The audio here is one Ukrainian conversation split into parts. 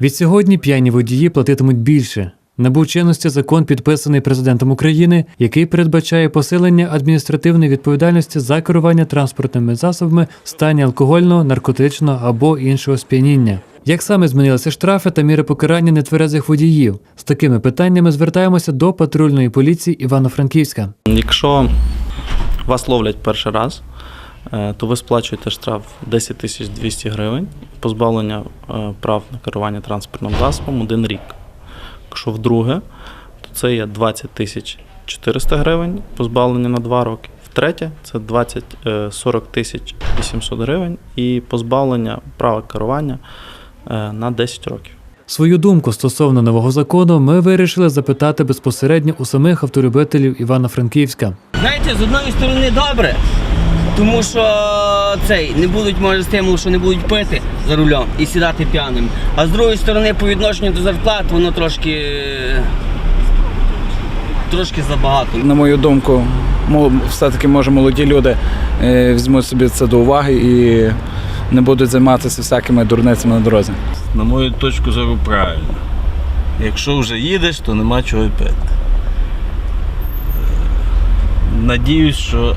Відсьогодні п'яні водії платитимуть більше. Набув чинності закон, підписаний президентом України, який передбачає посилення адміністративної відповідальності за керування транспортними засобами в стані алкогольного, наркотичного або іншого сп'яніння. Як саме змінилися штрафи та міри покарання нетверезих водіїв? З такими питаннями звертаємося до патрульної поліції Івано-Франківська. Якщо вас ловлять перший раз, то ви сплачуєте штраф 10 тисяч 200 гривень, позбавлення е, прав на керування транспортним засобом один рік. Якщо вдруге, то це є 20 тисяч 400 гривень, позбавлення на 2 роки. Втретє, це 20, е, 40 тисяч 800 гривень і позбавлення права керування е, на 10 років. Свою думку стосовно нового закону ми вирішили запитати безпосередньо у самих авторибителів Івано-Франківська. Знаєте, з одної сторони добре, тому що цей не будуть може стимул, що не будуть пити за рулем і сідати п'яним. А з другої сторони, по відношенню до зарплат, воно трошки. Трошки забагато. На мою думку, все-таки може молоді люди е, візьмуть собі це до уваги і не будуть займатися всякими дурницями на дорозі. на мою точку зору, правильно. Якщо вже їдеш, то нема чого й пити. Е, Надіюсь, що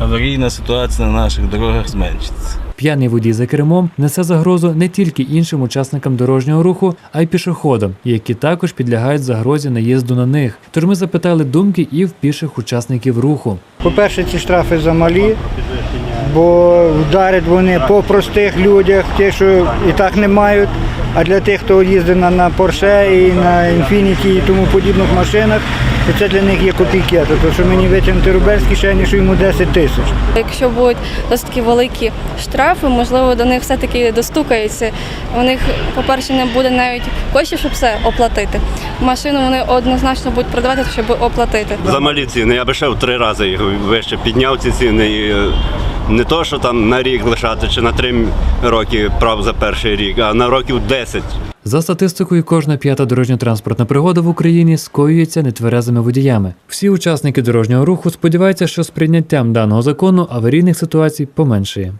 аварійна ситуація на наших дорогах зменшиться. П'яний водій за кермом несе загрозу не тільки іншим учасникам дорожнього руху, а й пішоходам, які також підлягають загрозі наїзду на них. Тож ми запитали думки і в піших учасників руху. По-перше, ці штрафи замалі, бо вдарять вони по простих людях, ті, що і так не мають. А для тих, хто їздить на, на Porsche і на Infiniti і тому подібних машинах, то це для них є копійки. Тобто, що мені витягнути рубель з кишені, що йому 10 тисяч. Якщо будуть досить такі великі штрафи, можливо, до них все-таки достукаються. У них, по-перше, не буде навіть коштів, щоб все оплатити. Машину вони однозначно будуть продавати, щоб оплатити. За малі ціни. Я би ще в три рази їх вище підняв ці ціни. І е, не то, що там на рік лишати чи на три роки прав за перший рік, а на років 10. За статистикою, кожна п'ята дорожньо-транспортна пригода в Україні скоюється нетверезими водіями. Всі учасники дорожнього руху сподіваються, що з прийняттям даного закону аварійних ситуацій поменшає.